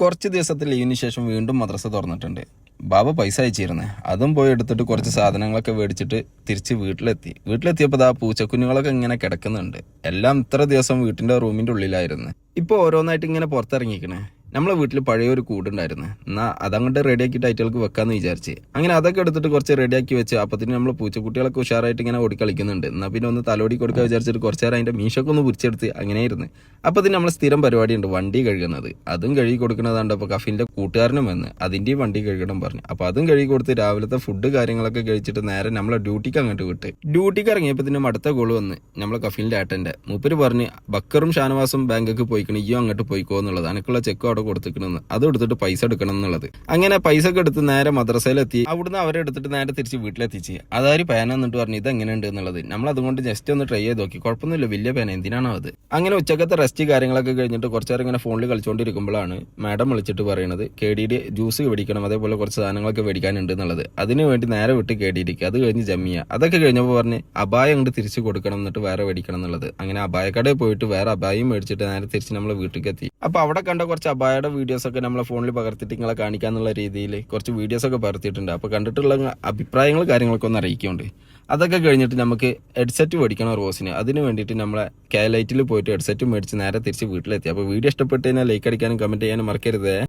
കുറച്ച് ദിവസത്തിൽ ലീവിന് ശേഷം വീണ്ടും മദ്രസ തുറന്നിട്ടുണ്ട്. ബാബ പൈസ അയച്ചിരുന്നേ. അതും പോയി എടുത്തിട്ട് കുറച്ച് സാധനങ്ങളൊക്കെ മേടിച്ചിട്ട് തിരിച്ച് വീട്ടിലെത്തി. വീട്ടിലെത്തിയപ്പോൾ ആ പൂച്ചക്കുഞ്ഞുങ്ങളൊക്കെ ഇങ്ങനെ കിടക്കുന്നുണ്ട്. എല്ലാം ഇത്ര ദിവസം വീട്ടിന്റെ റൂമിന്റെ ഉള്ളിലായിരുന്നു. ഇപ്പോൾ ഓരോന്നായിട്ട് ഇങ്ങനെ പുറത്തിറങ്ങിക്കണേ. നമ്മളെ വീട്ടിൽ പഴയൊരു കൂടുണ്ടായിരുന്നു. എന്നാൽ അതങ്ങോട്ട് റെഡിയാക്കി ടൈറ്റുകൾക്ക് വെക്കാമെന്ന് വിചാരിച്ച്. അങ്ങനെ അതൊക്കെ എടുത്തിട്ട് കുറച്ച് റെഡിയാക്കി വെച്ച് അപ്പത്തിന് നമ്മൾ പൂച്ചക്കുട്ടികളൊക്കെ ഉഷാറായിട്ട് ഇങ്ങനെ ഓടിക്കളിക്കുന്നുണ്ട്. എന്നാൽ പിന്നെ ഒന്ന് തലോടി കൊടുക്കാൻ വിചാരിച്ചിട്ട് കുറച്ച് നേരം അതിന്റെ മീശൊക്കെ ഒന്ന് പിടിച്ചെടുത്ത് അങ്ങനെയായിരുന്നു. അപ്പത്തിന് നമ്മൾ സ്ഥിരം പരിപാടിയുണ്ട് വണ്ടി കഴുകുന്നത്. അതും കഴുകി കൊടുക്കുന്നതാണ് അപ്പോൾ കഫിന്റെ കൂട്ടുകാരനും വന്ന് അതിന്റെയും വണ്ടി കഴുകണം പറഞ്ഞു. അപ്പോൾ അതും കഴുകി കൊടുത്ത് രാവിലത്തെ ഫുഡ് കാര്യങ്ങളൊക്കെ കഴിച്ചിട്ട് നേരെ നമ്മളെ ഡ്യൂട്ടിക്ക് അങ്ങോട്ട് വിട്ട്. ഡ്യൂട്ടിക്ക് ഇറങ്ങിയപ്പോൾ തന്നെ അടുത്ത കോൾ വന്ന് നമ്മളെ കഫീലിന്റെ ഏട്ടന്റെ മൂപ്പര് പറഞ്ഞ് ബക്കറും ഷാനവാസും ബാങ്കൊക്കെ പോയിക്കണം ഇയ്യോ അങ്ങോട്ട് പോയിക്കോ എന്നുള്ളത് എനിക്കുള്ള ചെക്ക് അവിടെ കൊടുത്തിക്കണമെന്ന് അത് എടുത്തിട്ട് പൈസ എടുക്കണം എന്നുള്ളത്. അങ്ങനെ പൈസ ഒക്കെ എടുത്ത് നേരെ മദ്രസയിലെത്തി. അവിടുന്ന് അവരെ എടുത്തിട്ട് നേരെ തിരിച്ച് വീട്ടിലെത്തിച്ച്. അതാര് പേന എന്നിട്ട് പറഞ്ഞു ഇത് എങ്ങനെയുണ്ട് എന്നുള്ളത്. നമ്മൾ അതുകൊണ്ട് ജസ്റ്റ് ഒന്ന് ട്രൈ ചെയ്ത് നോക്കി. കുഴപ്പമൊന്നുമില്ല വലിയ പേന എന്തിനാണോ അത്? അങ്ങനെ ഉച്ചക്കത്തെ റെസ്റ്റ് കാര്യങ്ങളൊക്കെ കഴിഞ്ഞിട്ട് കുറച്ചേരം ഇങ്ങനെ ഫോണിൽ കളിച്ചുകൊണ്ടിരിക്കുമ്പോഴാണ് മാഡം വിളിച്ചിട്ട് പറയുന്നത് കെ ഡി ഡി ജ്യൂസ് മേടിക്കണം അതേപോലെ കുറച്ച് സാധനങ്ങളൊക്കെ മേടിക്കാനുണ്ട് എന്നുള്ളത്. അതിന് വേണ്ടി നേരെ വിട്ട് കെ ഡി ഡിക്ക്. അത് കഴിഞ്ഞ് ജമ്മിയ. അതൊക്കെ കഴിഞ്ഞപ്പോൾ പറഞ്ഞ് അബായ അങ്ങോട്ട് തിരിച്ച് കൊടുക്കണം എന്നിട്ട് വേറെ മേടിക്കണം എന്നുള്ളത്. അങ്ങനെ അബായക്കടയിൽ പോയിട്ട് വേറെ അബായും മേടിച്ചിട്ട് നേരെ തിരിച്ച് നമ്മൾ വീട്ടിലേക്ക് എത്തി. അപ്പൊ അവിടെ കണ്ട കുറച്ച് അബായയുടെ വീഡിയോസൊക്കെ നമ്മളെ ഫോണിൽ പകർത്തിയിട്ട് നിങ്ങളെ കാണിക്കാന്നുള്ള രീതിയിൽ കുറച്ച് വീഡിയോസൊക്കെ പകർത്തിയിട്ടുണ്ട്. അപ്പോൾ കണ്ടിട്ടുള്ള അഭിപ്രായങ്ങൾ കാര്യങ്ങളൊക്കെ ഒന്ന് അറിയിക്കുന്നുണ്ട്. അതൊക്കെ കഴിഞ്ഞിട്ട് നമുക്ക് ഹെഡ്സെറ്റ് മേടിക്കണം റോസിന്. അതിന് വേണ്ടിയിട്ട് നമ്മളെ കാലൈറ്റിൽ പോയിട്ട് ഹെഡ്സെറ്റ് മേടിച്ച് നേരെ തിരിച്ച് വീട്ടിലെത്തി. അപ്പോൾ വീഡിയോ ഇഷ്ടപ്പെട്ട് കഴിഞ്ഞാൽ ലൈക്ക് അടിക്കാനും കമന്റ് ചെയ്യാനും മറക്കരുതേ.